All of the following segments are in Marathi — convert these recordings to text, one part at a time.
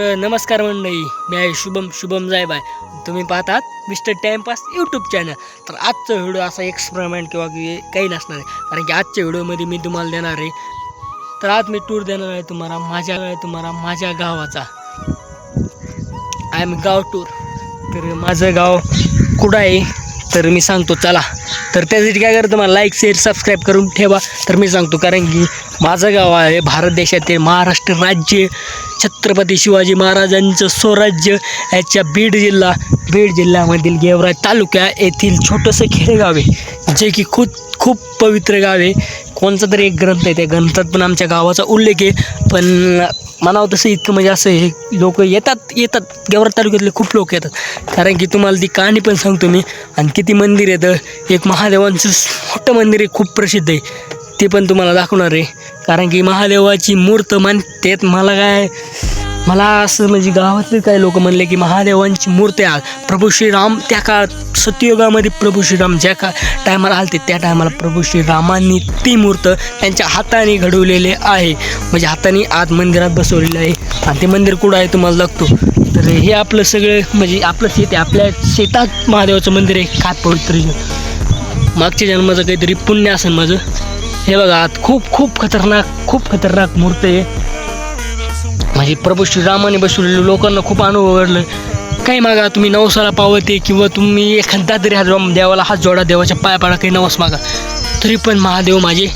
तर नमस्कार मंडळी. मी आहे शुभम शुभम जायबाय. तुम्ही पाहतात मिस्टर टाईमपास यूट्यूब चॅनल तर आजचा व्हिडिओ असा एक्सपेरिमेंट किंवा की काही नसणार आहे. कारण की आजच्या व्हिडिओमध्ये मी तुम्हाला देणार आहे. तर आज मी टूर देणार आहे तुम्हाला माझ्या तुम्हाला माझ्या गावाचा. आय एम गाव टूर तर माझं गाव कुठं आहे? तर मी सांगतो. चला. तर त्यासाठी काय करतो मला लाईक शेअर सबस्क्राईब करून ठेवा. तर मी सांगतो कारण की माझं गाव आहे भारत देशातील महाराष्ट्र राज्य. छत्रपती शिवाजी महाराजांचं स्वराज्य याच्या बीड जिल्हा बीड जिल्ह्यामधील गेवराई तालुक्या येथील छोटंसं खेडेगाव आहे जे की खूप खूप पवित्र गाव आहे. कोणचा तरी एक ग्रंथ आहे त्या ग्रंथात पण आमच्या गावाचा उल्लेख आहे. पण म्हणावं तसं इतकं म्हणजे असं हे लोक येतात येतात. गेवरा तालुक्यातले खूप लोक येतात. कारण की तुम्हाला ती कहाणी पण सांगतो मी. आणि किती मंदिर येतं एक महादेवांचं मोठं मंदिर आहे खूप प्रसिद्ध आहे. ते पण तुम्हाला दाखवणार आहे. कारण की महादेवाची मूर्त मानतेत. मला काय मला असं म्हणजे गावातले काही लोक म्हणले की महादेवांची मूर्ती आज प्रभू श्रीराम त्या काळात सत्ययुगामध्ये प्रभू श्रीराम ज्या का टायमाला आलते त्या टायमाला प्रभू श्रीरामांनी ती मूर्त त्यांच्या हाताने घडवलेले आहे. म्हणजे हाताने आत मंदिरात बसवलेलं आहे. आणि ते मंदिर कुठं आहे तुम्हाला लागतो? तर हे आपलं सगळं म्हणजे आपलं शेत आहे आपल्या शेतात महादेवाचं मंदिर आहे काय पवित्र मागच्या जन्माचं काहीतरी पुण्य असेल माझं. हे बघा आत खूप खूप खतरनाक खूप खतरनाक मूर्त आहे. आहे प्रभू श्रीरामाने बसवलेले लोकांना खूप अनुभव घडलं काही मागा तुम्ही नवसाला पावते किंवा तुम्ही एखादा तरी हात देवाला हात जोडा देवाच्या पाया पाडा काही नवस मागा. तरी पण महादेव माझे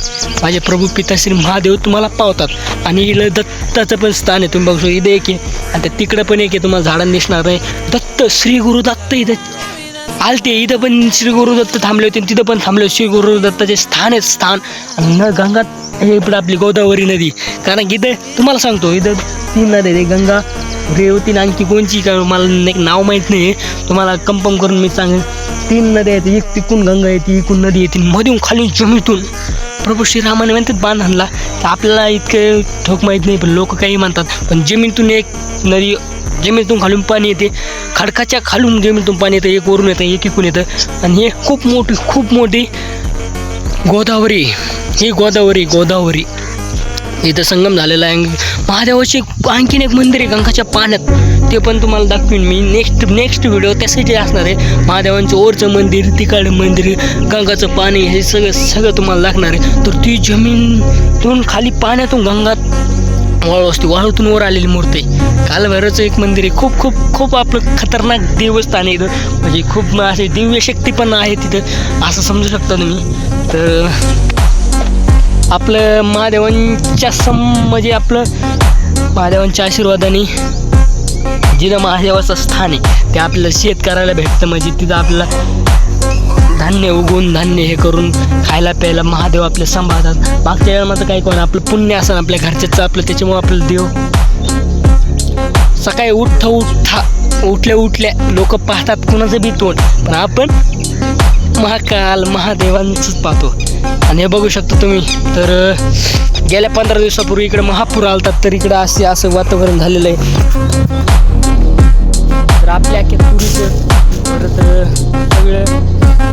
माझे प्रभू पिताश्री महादेव तुम्हाला पावतात. आणि इकडं दत्ताचं पण स्थान आहे तुम्ही बघू शकता इथे एक आहे. आणि त्या तिकडं पण एक आहे तुम्हाला झाडांना दिसणार नाही दत्त श्री गुरु दत्त इथं आलते इथं पण श्री गुरुदत्त थांबले होते आणि तिथं पण थांबले होते. श्री गुरुदत्ताचे स्थान आहे स्थान. आणि न गंगात हे इकडं आपली गोदावरी नदी. कारण की इथं तुम्हाला सांगतो इथं तीन नदी आहे गंगा रेवती आणि आणखी कोणची का मला नाव माहीत नाही. तुम्हाला कन्फर्म करून मी सांगेन. तीन नद्या आहेत एक तिकून गंगा येते इकून नदी येते मधून खाली जमीतून प्रभू श्रीरामाने म्हणतात बाण आणला. तर आपल्याला इतकं ठोक माहीत नाही पण लोक काही म्हणतात. पण जमिनीतून एक नदी जमिनीतून खालून पाणी येते. खडकाच्या खालून जमिनीतून पाणी येतं एक वरून येतं एक इकून येतं. आणि हे खूप मोठी खूप मोठी गोदावरी. ही गोदावरी गोदावरी. इथं संगम झालेला आहे. महादेवाचे आणखीन एक मंदिर आहे गंगाच्या पाण्यात. ते पण तुम्हाला दाखवीन मी. नेक्स्ट नेक्स्ट व्हिडिओ त्यासाठी असणार आहे. महादेवांचं ओरचं मंदिर तिकडं मंदिर गंगाचं पाणी हे सगळं सगळं तुम्हाला लागणार आहे. तर ती जमीनतून खाली पाण्यातून गंगात वाळू असते. वाळूतून वर आलेली मूर्ती कालभैरवचं एक मंदिर आहे. खूप खूप खूप आपलं खतरनाक देवस्थान आहे इथं. म्हणजे खूप असे दिव्य शक्ती पण आहे तिथं. असं समजू शकता तुम्ही. तर आपलं महादेवांच्या सम म्हणजे आपलं महादेवांच्या आशीर्वादाने जिथं महादेवाचं स्थान आहे ते आपल्याला शेतकऱ्याला भेटतं. म्हणजे तिथं आपल्याला धान्य उगवून धान्य हे करून खायला प्यायला महादेव आपले सांभाळतात. मागच्या वेळेमध्ये काय कोण आपलं पुण्य असं आपल्या घरच्याचं आपलं त्याच्यामुळे आपलं देव सकाळी उठता उठा उठल्या उठल्या लोक पाहतात कुणाचं बी तोंड. पण आपण महाकाल महादेवांचंच पाहतो. आणि हे बघू शकता तुम्ही तर गेल्या पंधरा दिवसापूर्वी इकडे महापूर आलतात तर इकडं असे असं वातावरण झालेलं आहे. तर आपल्या पुरीचं परत सगळं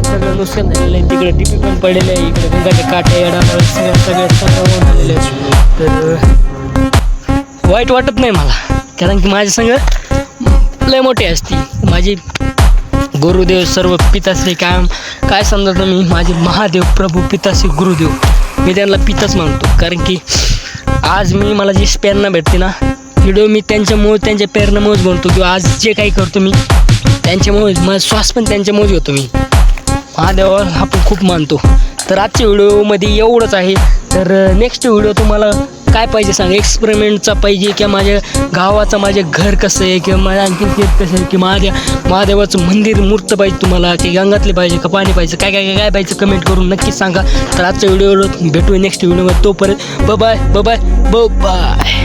सगळं नुकसान झालेलं आहे. तिकडे टिपी पण पडलेलं आहे इकडे गंगाच्या काट्या डाळ सगळं सगळं सगळं झालेलं आहे. तर वाईट वाटत नाही मला कारण की माझ्या संग लय मोठी असती माझी गुरुदेव सर्व पिताश्री काय काय समजा तुम्ही माझे महादेव प्रभू पिताश्री गुरुदेव. मी त्यांना पिताच मानतो. कारण की आज मी मला जी प्रेरणा भेटते ना व्हिडिओ मी त्यांच्यामुळे त्यांच्या प्रेरणामुळेच बनतो किंवा आज जे काही करतो मी त्यांच्यामुळे माझा श्वास पण त्यांच्यामुळेच होतो मी. महादेवावर आपण खूप मानतो. तर आजच्या व्हिडिओमध्ये एवढंच आहे. तर नेक्स्ट व्हिडिओ तुम्हाला काय पाहिजे सांग? एक्सपेरिमेंटचा पाहिजे किंवा माझ्या गावाचं माझे घर कसं आहे किंवा माझ्या आणखी ते कसं आहे की माझ्या महादेवाचं मंदिर मूर्त पाहिजे तुम्हाला की गंगातले पाहिजे का पाणी पाहिजे? काय काय काय पाहिजे कमेंट करून नक्की सांगा. तर आजच्या व्हिडिओवर भेटू नेक्स्ट व्हिडिओवर तोपर्यंत बाय बाय बाय बाय